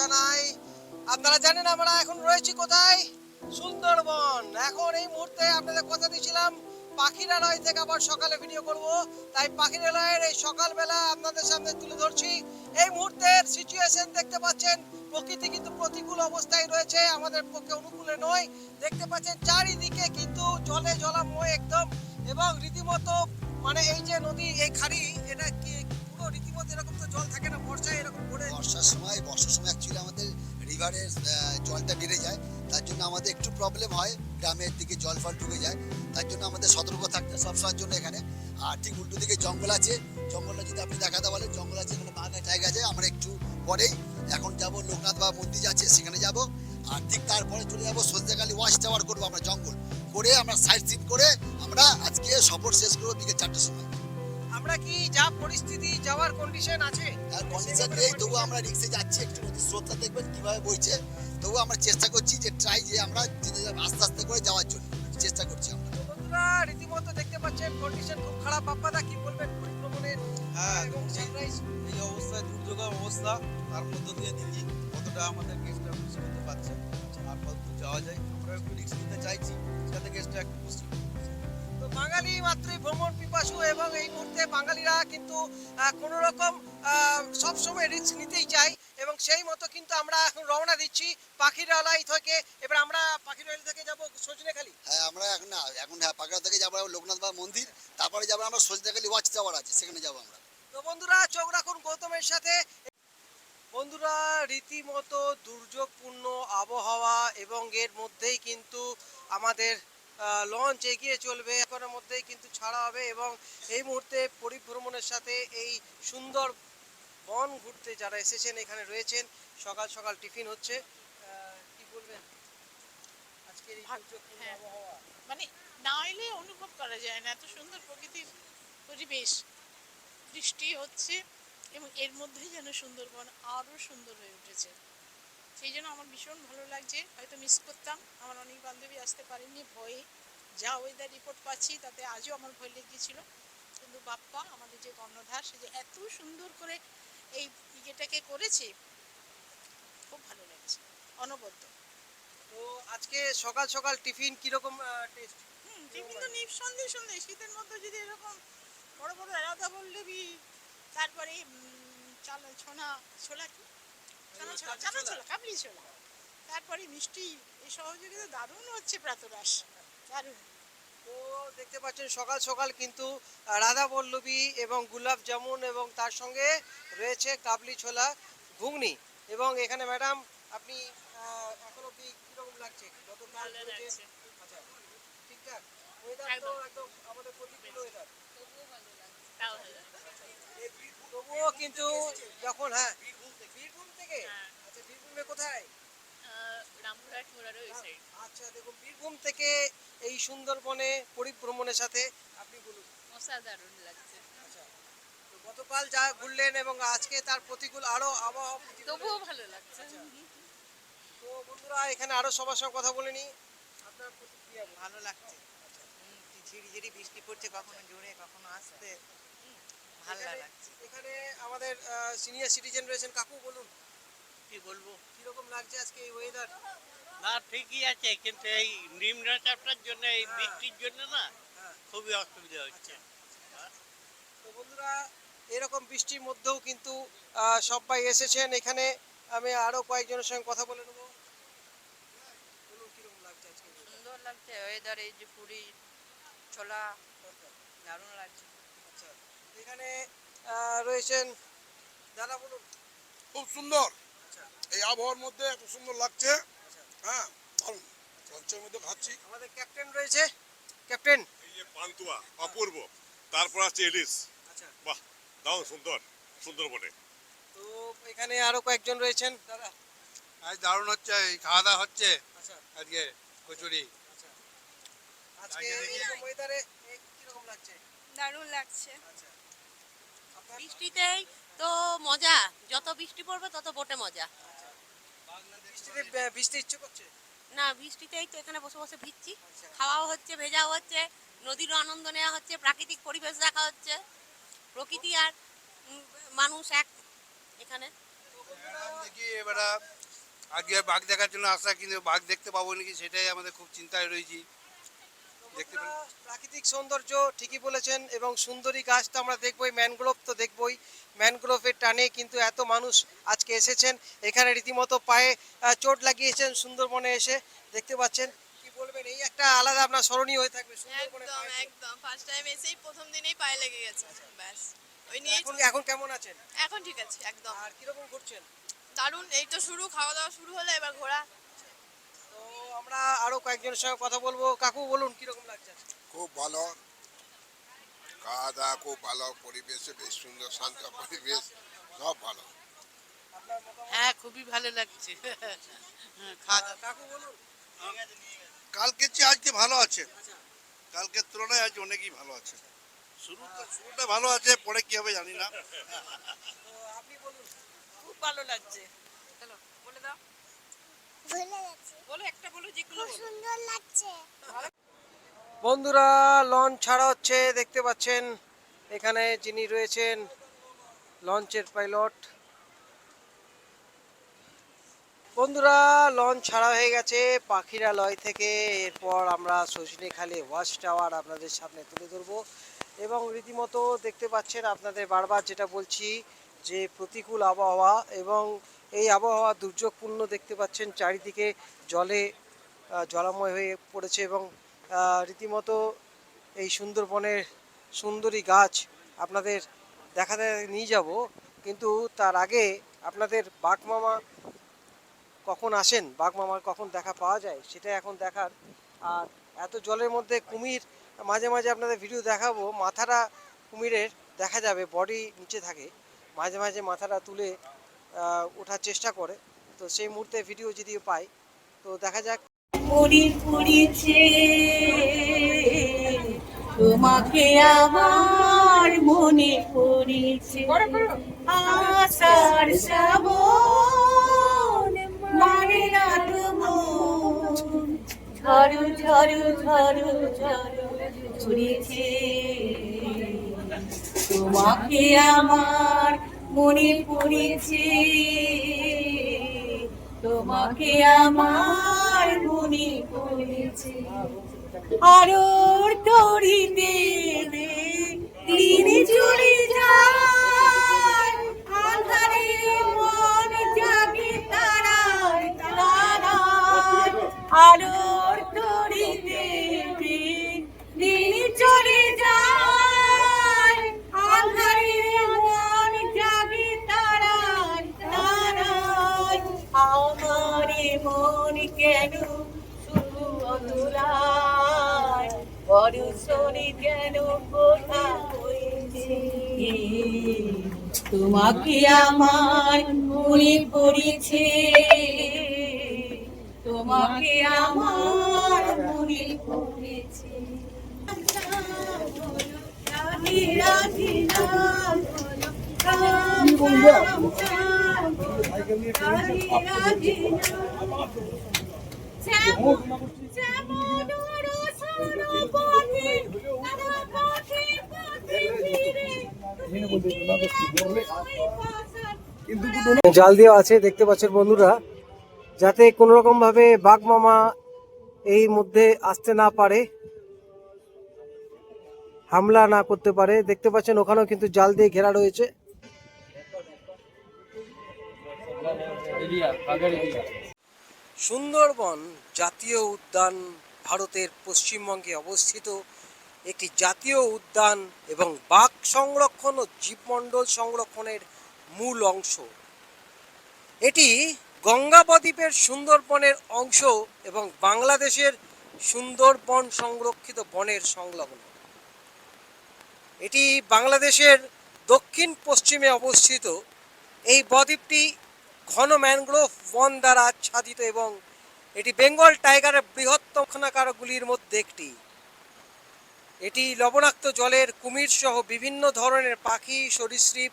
জানাই। আপনারা জানেন আমরা এখন রয়েছি কোথায়? সুন্দরবন। এখন এই মুহূর্তে আপনাদের কথা দিয়েছিলাম, পাখিরালয় থেকে আবার সকালে ভিডিও করব। তাই পাখিরালয়ের এই সকালবেলা আপনাদের সামনে তুলে ধরছি। এই মুহূর্তের সিচুয়েশন দেখতে পাচ্ছেন, প্রকৃতি কিন্তু প্রতিকূল অবস্থায় রয়েছে, আমাদের পক্ষে অনুকূলে নয়। দেখতে পাচ্ছেন, চারিদিকে কিন্তু জলে জলাময় একদম। এবং রীতিমতো মানে এই যে নদী, এই খাড়ি, এটা কি রীতিমতো এরকম তো জল থাকে না, বর্ষায় এরকম পড়ে। বর্ষার সময় বর্ষার সময় অ্যাকচুয়ালি আমাদের রিভারের জলটা বেড়ে যায়। তার জন্য আমাদের একটু প্রবলেম হয়, গ্রামের দিকে জল ফল ঢুকে যায়। তার জন্য আমাদের সতর্ক থাকতে হয় সবসময়ের জন্য এখানে। আর ঠিক উল্টো দিকে জঙ্গল আছে। জঙ্গলটা যদি আপনি দেখাতে বলেন, জঙ্গল আছে এখানে বাঘা টাইগার আছে, আমরা একটু পরেই। এখন যাব লোকনাথ বাবা মন্দির আছে সেখানে যাব। আর ঠিক তারপরে চলে যাব সন্ধ্যাকালী ওয়াশ টাওয়ার করব আমরা জঙ্গল। করে আমরা সাইড সিন করে আমরা আজকে সফর শেষ করব বিকেল চারটের সময়। আমরা কি যা পরিস্থিতি যাওয়ার কন্ডিশন আছে? আর কন্ডিশন নেই তবু আমরা রিক্সে যাচ্ছি একটু স্রোতটা দেখবেন কীভাবে বইছে তবু আমরা চেষ্টা করছি যে ট্রাই যে আমরা যেতে যাব আস্তে আস্তে করে যাওয়ার জন্য চেষ্টা করছি আমরা। বন্ধুরা রীতিমতো দেখতে পাচ্ছেন কন্ডিশন খুব খারাপ। আপনারা কি বলবেন পরিভ্রমণের হ্যাঁ এই অবস্থায় দুর্যোগের অবস্থা তার মধ্য দিয়ে দেখি কতটা আমাদের গেস্টটা খুশি হতে পারছে আর কত যাওয়া যায়। আমরা একটু রিস্ক নিতে চাইছি যাতে গেস্টটা একটু খুশি বাঙালি মাত্রই ভ্রমণ পিপাসু এবং এই মুহূর্তে বাঙালিরা কিন্তু কোনো রকম সব সময় রিস্ক নিতেই চাই এবং সেই মতো কিন্তু আমরা এখন রওনা দিচ্ছি পাখিরালয় থেকে। এবার আমরা পাখিরালয় থেকে যাব সজনেখালি। হ্যাঁ আমরা এখন না এখন হ্যাঁ পাকড়া থেকে যাব লোকনাথ বাবা মন্দির তারপরে যাব আমরা সজদাখালি ওয়াচ টাওয়ার আছে সেখানে যাব আমরা। তো বন্ধুরা চোখ রাখুন গৌতমের সাথে। বন্ধুরা রীতিমতো দুর্যোগপূর্ণ আবহাওয়া এবং এর মধ্যেই কিন্তু আমাদের লঞ্চ এগিয়ে চলবে। এখনের মধ্যেই কিন্তু ছাড়া হবে এবং এই মুহূর্তে পরিভ্রমণের সাথে এই সুন্দর বন ঘুরতে যারা এসেছেন এখানে রয়েছেন সকাল সকাল টিফিন হচ্ছে। কি বলবেন? আজকের এই হ্যাঁ। মানে না এলে অনুভব করা যায় না। এত সুন্দর প্রকৃতির পরিবেশ বৃষ্টি হচ্ছে এবং এর মধ্যেই যেন সুন্দরবন আরও সুন্দর হয়ে উঠেছে। সেই জন্য আমার ভীষণ ভালো লাগছে। হয়তো মিস করতাম। আমার অনেক বান্ধবী আসতে পারেনি ভয়ে। যা ওয়েদার রিপোর্ট পাচ্ছি তাতে আজও আমার ভয় লেগেছিল। কিন্তু বাপ্পা আমাদের যে কর্ণধার সে যে এত সুন্দর করে এই ইয়েটাকে করেছে খুব ভালো লাগছে। অনবদ্য। তো আজকে সকাল সকাল টিফিন কীরকম টেস্ট হুম টিফিন তো নিঃসন্দেহে সন্দেহ। শীতের মধ্যে যদি এরকম বড় বড় এলাদা বললেবি তারপরে চাল ছোনা ছোলা কি? ছোলা ছোলা কাবলি ছোলা তারপরে মিষ্টি এই সহযোগিতা দারুণ হচ্ছে প্রাতরাস দারুণ। তো দেখতে পাচ্ছেন সকাল সকাল কিন্তু রাধা বল্লভী এবং গুলাব জামুন এবং তার সঙ্গে রয়েছে কাবলি ছোলা ঘুগনি। এবং এখানে ম্যাডাম আপনি এখন অব্দি কীরকম লাগছে? গতকাল। আচ্ছা ঠিকঠাক। ওয়েদার তো একদম। আমাদের প্রতিকূল ওয়েদার তবুও কিন্তু যখন হ্যাঁ থেকে? হ্যাঁ। আচ্ছা বীরভূমে কোথায়? সাইড আচ্ছা দেখুন বীরভূম থেকে এই সুন্দরবনে পরিভ্রমণের সাথে আপনি বলুন। অসাধারণ লাগছে। আচ্ছা তো গতকাল যা ঘুরলেন এবং আজকে তার প্রতিকূল আরও আবহাওয়া তবুও ভালো লাগছে। আচ্ছা। তো বন্ধুরা এখানে আরও সবার সঙ্গে কথা বলে নি আপনার প্রতিক্রিয়া ভালো লাগছে। ঝিরি ঝিরি বৃষ্টি পড়ছে কখনো জোরে কখনো আসতে। ভালো লাগছে। এখানে আমাদের সিনিয়র সিটিজেন রয়েছেন কাকু বলুন। কি বলব? কীরকম লাগছে আজকে এই ওয়েদার না ঠিকই আছে কিন্তু এই নিম্নচাপটার জন্য এই বৃষ্টির জন্য না হ্যাঁ। খুবই অসুবিধা হচ্ছে। তো বন্ধুরা এরকম বৃষ্টির মধ্যেও কিন্তু আহ, সবাই এসেছেন। এখানে আমি আরও কয়েকজনের সঙ্গে কথা বলে নেব। বলুন কীরকম লাগছে আজকে সুন্দর লাগছে ওয়েদার এই যে পুরি ছোলা দারুণ লাগছে। আচ্ছা এখানে আহ, রয়েছেন দাদা বলুন। খুব সুন্দর। আচ্ছা এই আবহাওয়ার মধ্যে এত সুন্দর লাগছে। হ্যাঁ দারুণ। লঞ্চের মধ্যে খাচ্ছি। আমাদের ক্যাপ্টেন রয়েছে। ক্যাপ্টেন? এই যে পান্তুয়া অপূর্ব। তারপর আছে ইলিশ। আচ্ছা। বাহ দারুণ সুন্দর সুন্দরবনে। তো এখানে আরও কয়েকজন রয়েছেন দাদা? আজ দারুণ হচ্ছে এই খাওয়া দাওয়া হচ্ছে। আচ্ছা। আজকে কচুরি। আচ্ছা। আজকে এরকম ওয়েদারে কীরকম লাগছে? দারুণ লাগছে। আচ্ছা। বৃষ্টিতেই তো মজা। যত বৃষ্টি পড়বে তত বোটে মজা। বৃষ্টিতে ভিজতে ইচ্ছে করছে? না বৃষ্টিতেই তো এখানে বসে বসে ভিজছি। খাওয়াও হচ্ছে ভেজাও হচ্ছে নদীরও আনন্দ নেওয়া হচ্ছে প্রাকৃতিক পরিবেশ দেখা হচ্ছে। প্রকৃতি আর মানুষ এক এখানে। দেখি এবারে আগে বাঘ দেখার জন্য আসা কিন্তু বাঘ দেখতে পাবো নাকি সেটাই আমাদের খুব চিন্তায় রয়েছি। দেখতে প্রাকৃতিক সৌন্দর্য ঠিকই বলেছেন এবং সুন্দরী গাছ তো আমরা দেখবই ম্যানগ্রোভ তো দেখবই। টানে কিন্তু এত মানুষ আজকে এসেছেন। এখানে রীতিমতো পায়ে চোট লাগিয়েছেন সুন্দরবনে এসে। দেখতে পাচ্ছেন কি বলবেন এই একটা আলাদা আপনার স্মরণীয় হয়ে থাকবে সুন্দরবনে একদম একদম। ফার্স্ট টাইম এসেই প্রথম দিনেই পায়ে লেগে গেছে। ব্যাস ওই নিয়েই এখন এখন কেমন আছেন? এখন ঠিক আছে একদম। আর কীরকম ঘুরছেন? দারুণ এই তো শুরু খাওয়া দাওয়া শুরু হলো এবার ঘোরা। তো আমরা আরও কয়েকজনের সঙ্গে কথা বলব। কাকু বলুন কীরকম লাগছে? খুব ভালো। খাওয়া দাওয়া খুব ভালো পরিবেশে বেশ সুন্দর শান্ত পরিবেশ। সব ভালো। হ্যাঁ খুবই ভালো লাগছে। বলুন। কালকের চেয়ে আজকে ভালো আছে কালকের তুলনায় আজ অনেকই ভালো আছে। শুরুটা শুরুটা ভালো আছে পরে কি হবে জানি না। আপনি বলুন খুব ভালো লাগছে। বলে দাও। বলো একটা বলো যেগুলো বলো। বন্ধুরা লঞ্চ ছাড়া হচ্ছে দেখতে পাচ্ছেন। এখানে যিনি রয়েছেন লঞ্চের পাইলট। বন্ধুরা, লঞ্চ ছাড়া হয়ে গেছে পাখিরালয় থেকে। এরপর আমরা শশিনীখালি ওয়াচ টাওয়ার আপনাদের সামনে তুলে ধরবো। এবং রীতিমতো দেখতে পাচ্ছেন আপনাদের বারবার যেটা বলছি, যে প্রতিকূল আবহাওয়া এবং এই আবহাওয়া দুর্যোগপূর্ণ দেখতে পাচ্ছেন, চারিদিকে জলে জলাময় হয়ে পড়েছে এবং রীতিমতো এই সুন্দরবনের সুন্দরী গাছ আপনাদের দেখাতে নিয়ে যাব, কিন্তু তার আগে আপনাদের বাঘমামা কখন আসেন বাঘমামার কখন দেখা পাওয়া যায় সেটা এখন দেখার। আর এত জলের মধ্যে কুমির, মাঝে মাঝে আপনাদের ভিডিও দেখাবো, মাথাটা কুমিরের দেখা যাবে বডি নিচে থাকে। মাঝে মাঝে মাথাটা তুলে ওঠার চেষ্টা করে। তো সেই মুহূর্তে ভিডিও যদি পাই, তো দেখা যাক। তোমাকে আমার মনে পড়েছে আশার শ্রাবণ মানে না তো মন ঝড় ঝড় ঝড় ঝড় ঝরেছে তোমাকে আমার মনে পড়েছে তোমাকে আমার মনে পড়েছে আরও তরিতে দিন চলে যায়। আধারে মন জাগে তারায় তারায় আলোর তরিতে তোমাকে আমার মনে পড়েছে তোমাকে আমার মনে পড়েছে। রাধে নাম যেমন জাল দেওয়া আছে, দেখতে পাচ্ছেন বন্ধুরা। যাতে কোনো রকম ভাবে বাঘ মামা এই মধ্যে আসতে না পারে, হামলা না করতে পারে। দেখতে পাচ্ছেন ওখানেও কিন্তু জাল দিয়ে ঘেরা রয়েছে। সুন্দরবন জাতীয় উদ্যান ভারতের পশ্চিমবঙ্গে অবস্থিত। একটি জাতীয় উদ্যান এবং বাঘ সংরক্ষণ ও জীবমণ্ডল সংরক্ষণের মূল অংশ। এটি গঙ্গা বদ্বীপের সুন্দরবনের অংশ এবং বাংলাদেশের সুন্দরবন সংরক্ষিত বনের সংলগ্ন। এটি বাংলাদেশের দক্ষিণ পশ্চিমে অবস্থিত। এই বদ্বীপটি ঘন ম্যানগ্রোভ বন দ্বারা আচ্ছাদিত এবং এটি বেঙ্গল টাইগারের বৃহত্তম খানাকারগুলির মধ্যে একটি। এটি লবণাক্ত জলের কুমির সহ বিভিন্ন ধরনের পাখি, সরীসৃপ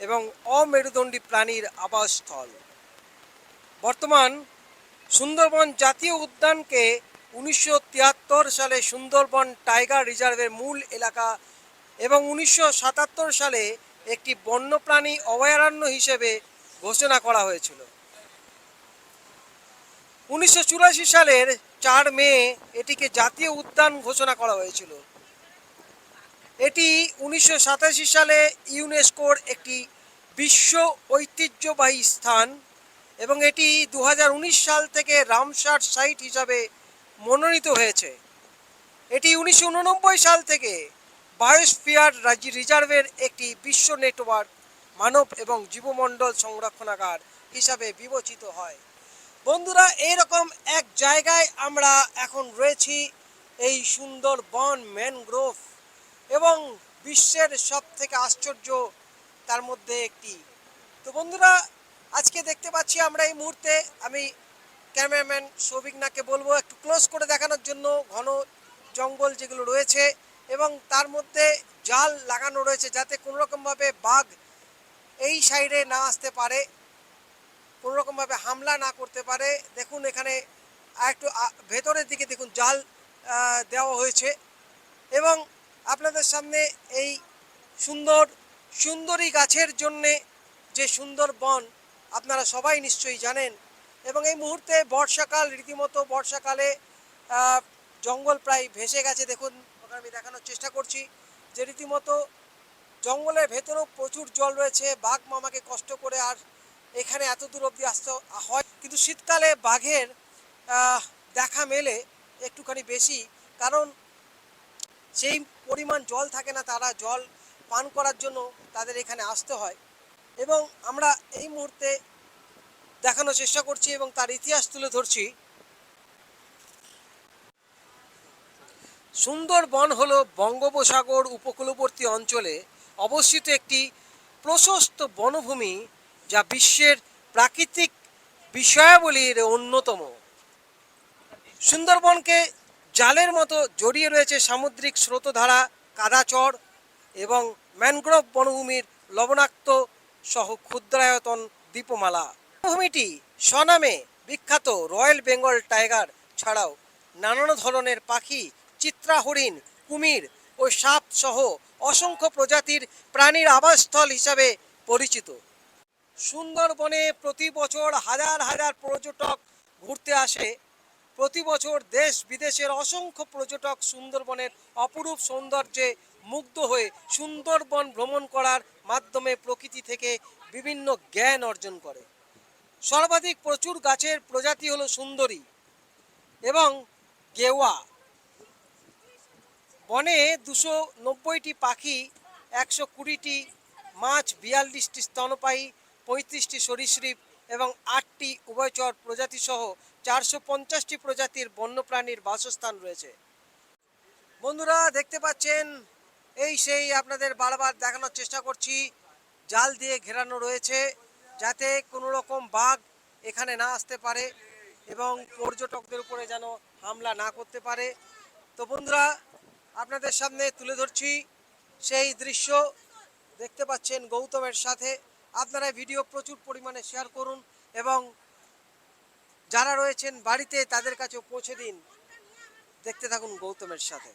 এবং অমেরুদণ্ডী প্রাণীর আবাসস্থল। বর্তমান সুন্দরবন জাতীয় উদ্যানকে উনিশশো তিয়াত্তর সালে সুন্দরবন টাইগার রিজার্ভের মূল এলাকা এবং উনিশশো সাতাত্তর সালে একটি বন্যপ্রাণী অভয়ারণ্য হিসেবে ঘোষণা করা হয়েছিল। উনিশশো চুরাশি সালের চার মে এটিকে জাতীয় উদ্যান ঘোষণা করা হয়েছিল। এটি উনিশশো সাতাশি সালে ইউনেস্কোর একটি বিশ্ব ঐতিহ্যবাহী স্থান এবং এটি দু হাজার উনিশ সাল থেকে রামসার সাইট হিসাবে মনোনীত হয়েছে। এটি উনিশশো উননব্বই সাল থেকে বায়োস্ফিয়ার রিজার্ভের একটি বিশ্ব নেটওয়ার্ক, মানব এবং জীবমণ্ডল সংরক্ষণাগার হিসাবে বিবেচিত হয়। বন্ধুরা এইরকম এক জায়গায় আমরা এখন রয়েছি, এই সুন্দর বন ম্যানগ্রোভ। এবং বিশ্বের সব থেকে আশ্চর্য তার মধ্যে একটি। তো বন্ধুরা, আজকে দেখতে পাচ্ছি আমরা এই মুহূর্তে আমি ক্যামেরাম্যান সৌভিকনাকে বলব একটু ক্লোজ করে দেখানোর জন্য ঘন জঙ্গল যেগুলো রয়েছে এবং তার মধ্যে জাল লাগানো রয়েছে যাতে কোনোরকমভাবে বাঘ এই সাইডে না আসতে পারে, কোনোরকমভাবে হামলা না করতে পারে। দেখুন এখানে একটু ভেতরের দিকে দেখুন জাল দেওয়া হয়েছে এবং আপনাদের সামনে এই সুন্দর, সুন্দরী গাছের জন্যে যে সুন্দর বন আপনারা সবাই নিশ্চয়ই জানেন এবং এই মুহূর্তে বর্ষাকাল, রীতিমতো বর্ষাকালে জঙ্গল প্রায় ভেসে গেছে দেখুন, ওখানে আমি দেখানোর চেষ্টা করছি যে রীতিমতো জঙ্গলের ভেতরেও প্রচুর জল রয়েছে, বাঘ মামাকে কষ্ট করে আর এখানে এত দূর অবধি আসতে হয়। কিন্তু শীতকালে বাঘের দেখা মেলে একটুখানি বেশি, কারণ সেই পরিমাণ জল থাকে না, তারা জল পান করার জন্য তাদের এখানে আসতে হয়। এবং আমরা এই মুহূর্তে দেখানোর চেষ্টা করছি এবং তার ইতিহাস তুলে ধরছি। সুন্দরবন হল বঙ্গোপসাগর উপকূলবর্তী অঞ্চলে অবস্থিত একটি প্রশস্ত বনভূমি যা বিশ্বের প্রাকৃতিক বিষয়াবলীর অন্যতম। সুন্দরবনকে জালের মতো জড়িয়ে রয়েছে সামুদ্রিক স্রোতধারা, কাদাচর এবং ম্যানগ্রোভ বনভূমির লবণাক্ত সহ ক্ষুদ্রায়তন দ্বীপমালা। বনভূমিটি স্বনামে বিখ্যাত রয়্যাল বেঙ্গল টাইগার ছাড়াও নানান ধরনের পাখি চিত্রা হরিণ কুমির ও সাপ সহ অসংখ্য প্রজাতির প্রাণীর আবাসস্থল হিসাবে পরিচিত। সুন্দরবনে প্রতি বছর হাজার হাজার পর্যটক ঘুরতে আসে প্রতি বছর দেশ বিদেশের অসংখ্য পর্যটক সুন্দরবনের অপরূপ সৌন্দর্যে মুগ্ধ হয়ে সুন্দরবন ভ্রমণ করার মাধ্যমে প্রকৃতি থেকে বিভিন্ন জ্ঞান অর্জন করে। সর্বাধিক প্রচুর গাছের প্রজাতি হলো সুন্দরী এবং গেওয়া। বনে দুশো নব্বইটি পাখি, একশো কুড়িটি মাছ, বিয়াল্লিশটি স্তনপায়ী পঁয়ত্রিশটি সরীসৃপ এবং আটটি উভয়চর প্রজাতি সহ চারশো পঞ্চাশটি প্রজাতির বন্যপ্রাণীর বাসস্থান রয়েছে। বন্ধুরা, দেখতে পাচ্ছেন, এই সেই আপনাদের বারবার দেখানোর চেষ্টা করছি। জাল দিয়ে ঘেরানো রয়েছে যাতে কোনো রকম বাঘ এখানে না আসতে পারে এবং পর্যটকদের উপরে যেন হামলা না করতে পারে। তো বন্ধুরা, আপনাদের সামনে তুলে ধরছি সেই দৃশ্য। দেখতে পাচ্ছেন গৌতমের সাথে। আপনারা ভিডিও প্রচুর পরিমাণে শেয়ার করুন এবং যারা রয়েছেন বাড়িতে তাদের কাছে পৌঁছে দিন। দেখতে থাকুন গৌতমের সাথে।